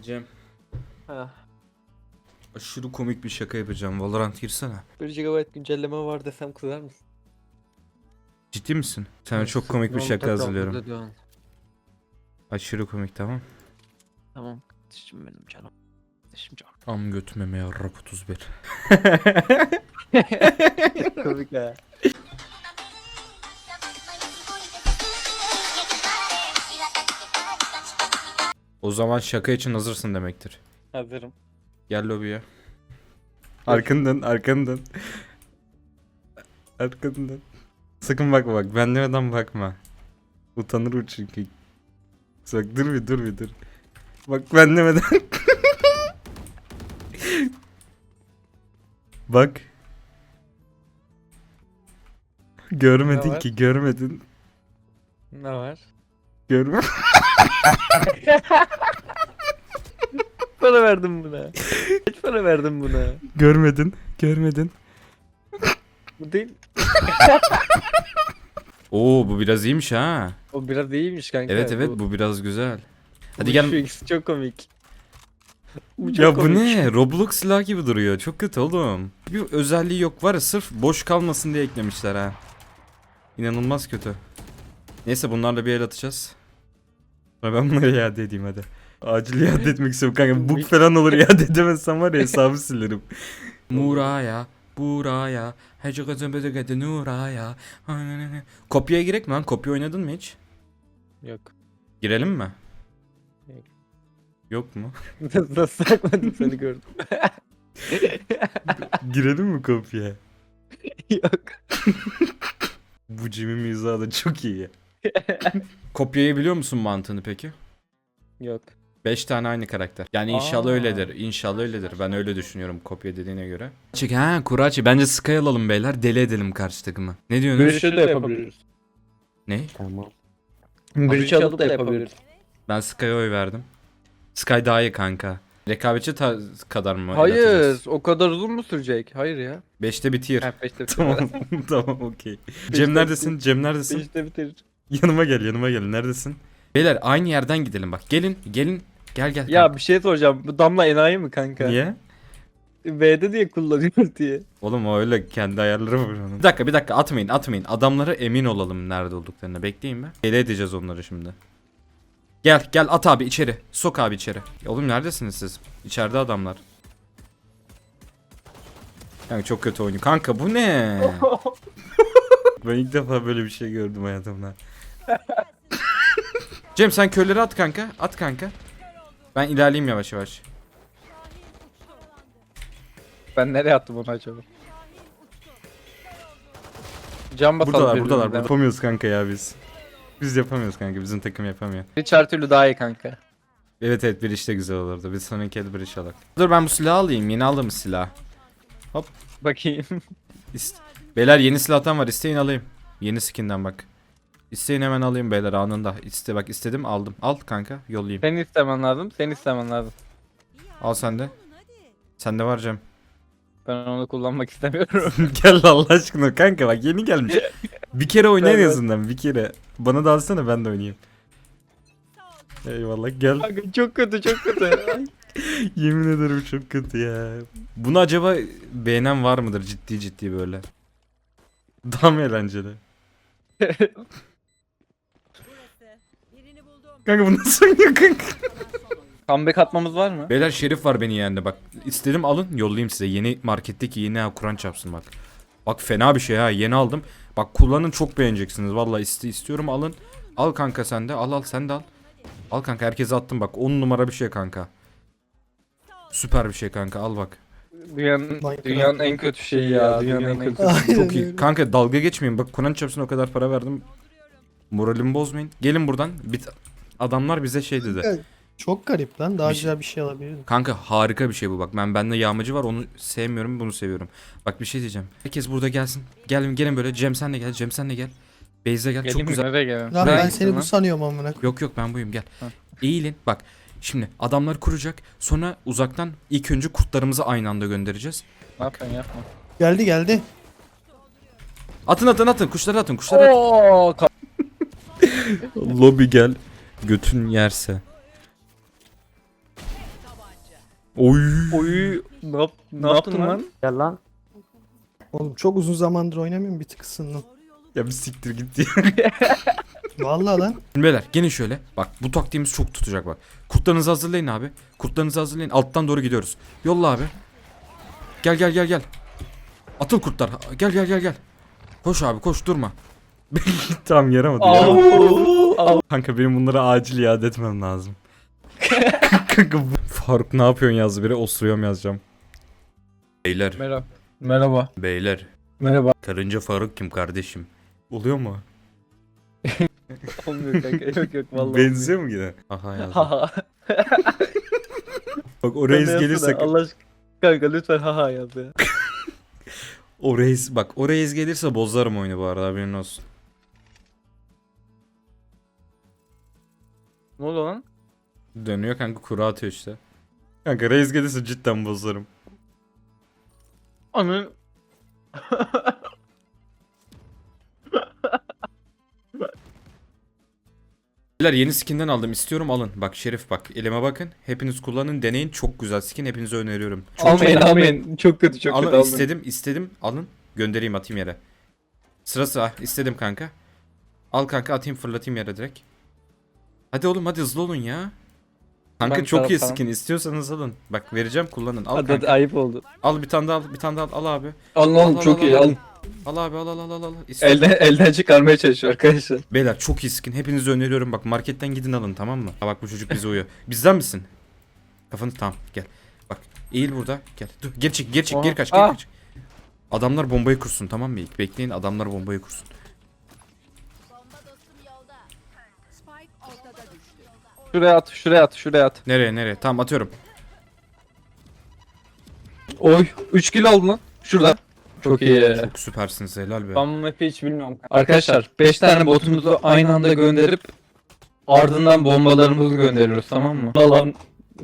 Cem. Ha. Aşırı komik bir şaka yapacağım. Valorant girsene. 1 GB güncelleme var desem kızar mısın? Ciddi misin? Sana çok komik bir şaka hazırlıyorum. Aşırı komik tamam. Tamam. Kardeşim benim canım. Kardeşim canım. Am götmeme yarrap 31. Komik ha. O zaman şaka için hazırsın demektir. Hazırım. Gel lobiye. Arkandan, arkandan. Arkandan. Sakın bakma bak. Ben demeden bakma. Utanır o çünkü. Bak dur bir dur bir dur. Bak ben demeden. bak. Görmedin ki görmedin. Ne var? Görme. Para verdim buna. Kaç para verdim buna? görmedin. Görmedin. Bu değil. Oo bu biraz iyiymiş ha. O biraz iyiymiş kanka. Evet evet bu biraz güzel. Hadi bu gel. şu çok komik. Bu çok Ya bu komik. ne? Roblox silah gibi duruyor. Çok kötü oğlum. Bir özelliği yok var ya sırf boş kalmasın diye eklemişler ha. İnanılmaz kötü. Neyse bunlarla bir el atacağız. Ben bunları iade edeyim hadi. Acil iade etmek istiyorum kanka. Bug falan olur iade edemezsem var ya hesabı silerim. Muraya, buraya, hece kızım beze gede nuraya. Kopyaya girek mi lan? Kopya oynadın mı hiç? Yok. Girelim mi? Yok. Yok mu? Nasıl sakmadım seni gördüm. Girelim mi kopya? Yok. Bu Jimmy mizahı da çok iyi. Kopyayı biliyor musun mantığını peki? Yok. 5 tane aynı karakter. Yani inşallah Aa. öyledir. İnşallah öyledir. Ben öyle düşünüyorum kopya dediğine göre. Çık ha Kuraçi bence Sky alalım beyler. Deli edelim karşı takımı. Ne diyorsunuz? Görüşü de yapabiliriz. Ne? Tamam. Görüşü alıp da yapabiliriz. Ben Sky'a oy verdim. Sky daha iyi kanka. Rekabetçi ta- kadar mı? Hayır. O kadar uzun mu sürecek? Hayır ya. 5'te bitiyor. Ha, beşte tamam tamam okey. Cem neredesin? Cem neredesin? Beşte bitirir. Yanıma gel yanıma gel. Neredesin? Beyler aynı yerden gidelim bak. Gelin gelin. Gel gel. Ya kanka. bir şey soracağım. Bu damla enayi mi kanka? Niye? V'de diye kullanıyor diye. Oğlum o öyle kendi ayarları var onun. Bir dakika bir dakika atmayın atmayın. Adamlara emin olalım nerede olduklarına. Bekleyin be. Ele edeceğiz onları şimdi. Gel gel at abi içeri. Sok abi içeri. Oğlum neredesiniz siz? İçeride adamlar. Kanka çok kötü oynuyor. Kanka bu ne? ben ilk defa böyle bir şey gördüm hayatımda. Cem sen kölleri at kanka. At kanka. Ben ilerleyeyim yavaş yavaş. Ben nereye attım onu acaba? Can basalım Buradalar birbirimize. buradalar. Yapamıyoruz kanka ya biz. Biz yapamıyoruz kanka. Bizim takım yapamıyor. Hiç her türlü daha iyi kanka. Evet evet bir işte güzel olurdu. Bir sonraki el bir iş alak. Dur ben bu silahı alayım. Yeni aldığımız silah. Bakayım. İst beyler yeni silahtan var. İsteyin alayım. Yeni skinden bak. İsteyin hemen alayım beyler anında. İste bak istedim aldım. Al kanka yollayayım. Seni istemen lazım. Seni istemen lazım. Al sen de. Sende var Cem. Ben onu kullanmak istemiyorum. Gel Allah aşkına kanka bak yeni gelmiş. Bir kere oyna en azından bir kere. Bana da alsana ben de oynayayım. Eyvallah gel. kanka çok kötü çok kötü. Yemin ederim çok kötü ya. Bunu acaba beğenen var mıdır ciddi ciddi böyle? Daha mı eğlenceli? Kanka bu nasıl oynuyor kanka? Comeback atmamız var mı? Beyler şerif var beni yendi bak. İstedim alın yollayayım size. Yeni marketteki yeni ha Kur'an çarpsın bak. Bak fena bir şey ha yeni aldım. Bak kullanın çok beğeneceksiniz. Vallahi iste istiyorum alın. Al kanka sen de al al sen de al. Al kanka herkese attım bak 10 numara bir şey kanka. Süper bir şey kanka al bak. Dünyanın, dünyanın en kötü şeyi ya. Dünyanın en kötü. Aynen Çok iyi. öyle. Kanka dalga geçmeyin. Bak Kur'an çarpsın o kadar para verdim. Moralimi bozmayın. Gelin buradan. Bir adamlar bize şey dedi. Evet. Çok garip lan. Daha Bir şey- güzel bir şey alabilirdim. Kanka harika bir şey bu bak. Ben bende yağmacı var onu sevmiyorum bunu seviyorum. Bak bir şey diyeceğim. Herkes burada gelsin. Gelin gelin böyle. Cem sen de gel. Cem sen de gel. Beyza gel. Gelin Çok mi? güzel. Nereye gelelim? Lan Ben- ben seni bu sanıyorum amına koyayım. Yok yok ben buyum gel. Ha. Eğilin. Bak. Şimdi adamlar kuracak. Sonra uzaktan ilk önce kurtlarımızı aynı anda göndereceğiz. Ne yapıyorsun yapma. Geldi geldi. Atın atın atın. Kuşları atın. Kuşları atın. Oo, ka- Lobi gel. Götün yerse. Oy. Oy ne, yap, ne yaptın lan? Gel lan. Oğlum çok uzun zamandır oynamıyorum bir tık ısındım. Ya bir siktir git. Vallahi lan. Beyler gelin şöyle. Bak bu taktiğimiz çok tutacak bak. Kurtlarınızı hazırlayın abi. Kurtlarınızı hazırlayın. Alttan doğru gidiyoruz. Yolla abi. Gel gel gel gel. Atıl kurtlar. Gel gel gel gel. Koş abi koş durma. Tam yaramadı ya. Kanka benim bunlara acil iade etmem lazım. Kanka bu- Faruk ne yapıyorsun yazdı biri osuruyorum yazacağım. Beyler, Merhaba. Merhaba. beyler. Merhaba. Karınca Faruk kim kardeşim? Oluyor mu? Olmuyor kanka. Yok yok vallahi. Benziyor mu yine? Aha yazdım. Haha. Bak o reis gelirse Allah aşkına. Kanka lütfen haha yaz ya. o reis bak o reis gelirse bozarım oyunu bu arada haberin olsun. Ne oldu lan? Dönüyor kanka kuru atıyor işte. Kanka reis gelirse cidden bozarım. Anın. Beyler yeni skinden aldım istiyorum alın. Bak Şerif bak elime bakın. Hepiniz kullanın deneyin çok güzel skin hepinize öneriyorum. Çok Almayın almayın. Çok kötü çok alın kötü almayın. istedim istedim alın. Göndereyim atayım yere. Sırası ah istedim kanka. Al kanka atayım fırlatayım yere direkt. Hadi oğlum hadi hızlı olun ya. Kanka Ben çok iyi tamam. skin istiyorsanız alın. Bak vereceğim kullanın. Al Hadi kanka. hadi ayıp oldu. Al bir tane daha al bir tane daha al, al abi. Alın Al, alın al, çok al, iyi al. alın. Al abi al al al al. al. İstedim. Elden, elden çıkarmaya çalışıyor arkadaşlar. Beyler çok iyi skin. Hepinize öneriyorum. Bak marketten gidin alın tamam mı? Ha bak bu çocuk bize uyuyor. Bizden misin? Kafanı tamam gel. Bak eğil burada. Gel. Dur geri çık geri çık Aha. geri kaç geri Ah. kaç. Adamlar bombayı kursun tamam mı? İlk bekleyin adamlar bombayı kursun. Şuraya at şuraya at şuraya at. Nereye nereye? Tamam atıyorum. Oy 3 kilo oldu lan. Şurada. Çok iyi. Çok süpersiniz helal be. Ben bu map'i hiç bilmiyorum. Arkadaşlar 5 tane botumuzu aynı anda gönderip ardından bombalarımızı gönderiyoruz tamam mı? Lan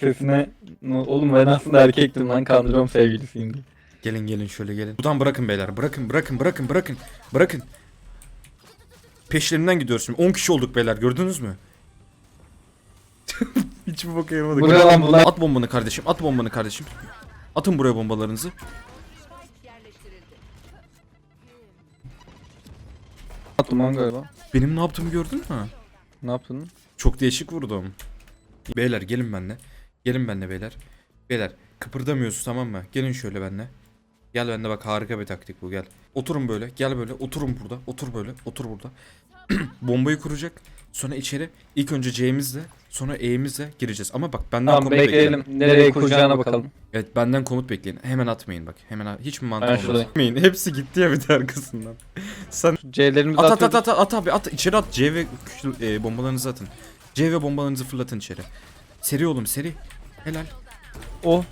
sesine oğlum ben aslında erkektim lan kandırıyorum sevgilisiyim diye. Gelin gelin şöyle gelin. Buradan bırakın beyler. Bırakın bırakın bırakın bırakın. Bırakın. Peşlerinden gidiyoruz şimdi. 10 kişi olduk beyler gördünüz mü? Hiçbir boka yaramadık. Buraya lan bunlar. At bombanı kardeşim. At bombanı kardeşim. Atın buraya bombalarınızı. Attım lan galiba. Benim ne yaptığımı gördün mü? Ne yaptın? Çok değişik vurdum. Beyler gelin benimle. Gelin benimle beyler. Beyler kıpırdamıyoruz tamam mı? Gelin şöyle benimle. Gel benimle bak harika bir taktik bu gel. Oturun böyle gel böyle oturun burada. Otur böyle otur burada. Bombayı kuracak. Sonra içeri ilk önce C'mizle sonra E'mizle gireceğiz. Ama bak benden Tamam komut bekleyin. bekleyelim. Nereye kuracağına bakalım. Evet benden komut bekleyin. Hemen atmayın bak. Hemen at- hiç mi mantık şuradayım. Atmayın. Hepsi gitti ya bir de arkasından. Sen C'lerimizi At at at at at abi at içeri at C ve e, bombalarınızı atın. C ve bombalarınızı fırlatın içeri. Seri oğlum seri. Helal. Oh.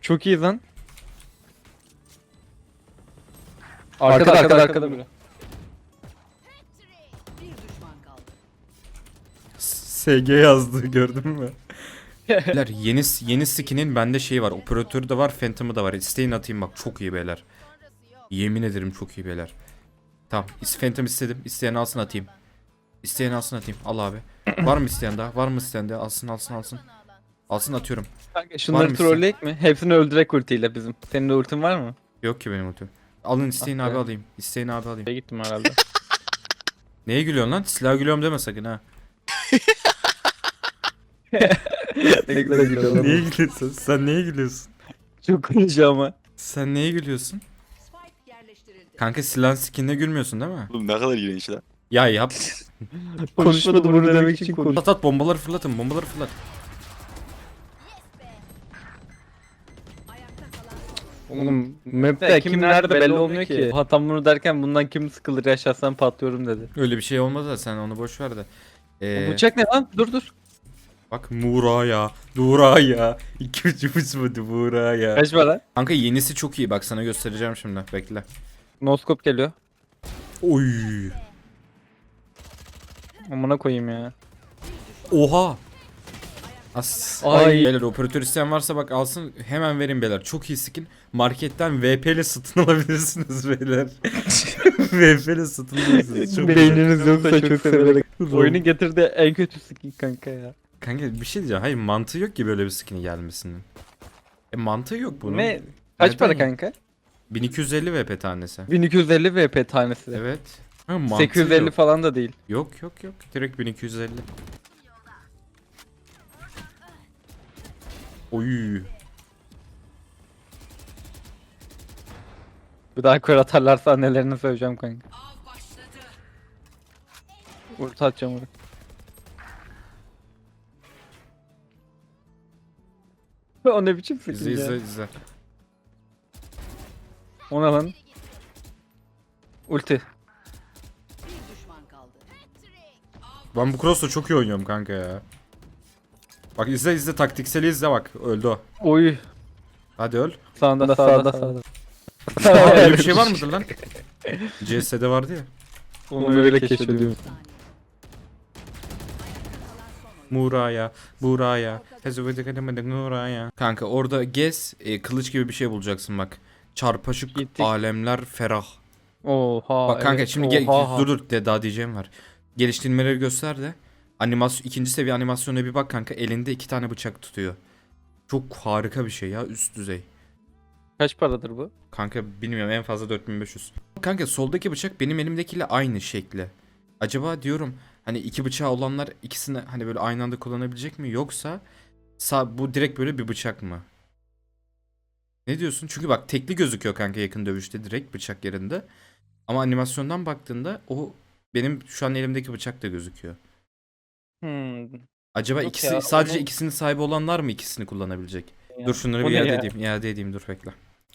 Çok iyi lan. Arkada arkada arkada biri. Bir düşman kaldı. SG yazdı gördün mü? beyler yeni yeni skin'in bende şey var. Operatörü de var, Phantom'ı da var. İsteyin atayım bak çok iyi beyler. Yemin ederim çok iyi beyler. Tamam, is- Phantom istedim. İsteyen alsın atayım. İsteyen alsın atayım. Al abi. Var mı isteyen daha? Var mı isteyen daha? Alsın alsın alsın. Alsın atıyorum. Kanka Var şunları mısın? trolleyek mi? Hepsini öldürek ultiyle bizim. Senin de ultin var mı? Yok ki benim ultim. Alın isteyin Ah be. abi alayım. İsteyin abi alayım. Şeye gittim herhalde. Neye gülüyorsun lan? Silah gülüyorum deme sakın ha. Neye gülüyorsun? Sen neye gülüyorsun? Çok konuşuyor ama. Sen neye gülüyorsun? Spike yerleştirildi. Kanka silahın skinine gülmüyorsun değil mi? Oğlum ne kadar iğrenç lan. Ya yap. Konuşmadı bunu demek için konuş. At at bombaları fırlatın bombaları fırlat. Oğlum map'te kim nerede belli olmuyor ki. Hatam bunu derken bundan kim sıkılır yaşarsan patlıyorum dedi. Öyle bir şey olmaz da sen onu boş ver de. Ee, bıçak ne lan? Dur dur. Bak Muraya, Duraya. İki ucu uçmadı Muraya. Kaç var lan? Kanka yenisi çok iyi bak sana göstereceğim şimdi bekle. Noskop geliyor. Oy. Amına koyayım ya. Oha. As. Ay. Beyler operatör isteyen varsa bak alsın hemen verin beyler. Çok iyi skin. Marketten VP ile satın alabilirsiniz beyler. VP ile satın alabilirsiniz. Çok. Beyniniz yoksa çok severek. Oyunun getirdiği en kötü skin kanka ya. Kanka bir şey diyeceğim. Hayır mantığı yok ki böyle bir skin'i gelmesinin. E mantığı yok bunun. Ne? Kaç Neden para ya? kanka? 1250 VP tanesi. 1250 VP tanesi. Evet. Ha, mantığı 850 yok. falan da değil. Yok yok yok. Direkt 1250. Oy. Bir daha kör atarlarsa annelerini söyleyeceğim kanka. Ulti atacağım oraya. o ne biçim İzle skill ya? izle izle. O ne lan? Ulti. Bir düşman kaldı. Ben bu cross'la çok iyi oynuyorum kanka ya. Bak izle izle taktikseli izle bak. Öldü o. Oy. Hadi öl. Sağında sağda sağda. Aa, öyle bir şey var mıdır lan? CS'de vardı ya. Onu böyle keşfediyorum. Muraya, Buraya, Nuraya. Kanka orada gez, e, kılıç gibi bir şey bulacaksın bak. Çarpaşık Gittik. alemler ferah. Oha. Bak kanka evet, şimdi ge- oha. dur dur de daha diyeceğim var. Geliştirmeleri göster de. Animasyon ikinci seviye animasyona bir bak kanka elinde iki tane bıçak tutuyor. Çok harika bir şey ya üst düzey. Kaç paradır bu? Kanka bilmiyorum en fazla 4500. Kanka soldaki bıçak benim elimdekiyle aynı şekli. Acaba diyorum hani iki bıçağı olanlar ikisini hani böyle aynı anda kullanabilecek mi yoksa sağ, bu direkt böyle bir bıçak mı? Ne diyorsun? Çünkü bak tekli gözüküyor kanka yakın dövüşte direkt bıçak yerinde. Ama animasyondan baktığında o benim şu an elimdeki bıçak da gözüküyor. Hmm. Acaba Yok ikisi ya, sadece onu- ikisinin sahibi olanlar mı ikisini kullanabilecek? Ya. Dur şunları O bir ne iade ya? edeyim. iade edeyim dur bekle.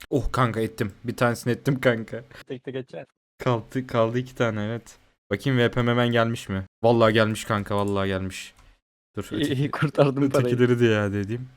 Oh kanka ettim. Bir tanesini ettim kanka. Tek tek geçer. Kaldı kaldı iki tane evet. Bakayım VP'm hemen gelmiş mi? Vallahi gelmiş kanka vallahi gelmiş. Dur İyi, öteki, iyi kurtardım parayı. ötekileri de iade edeyim.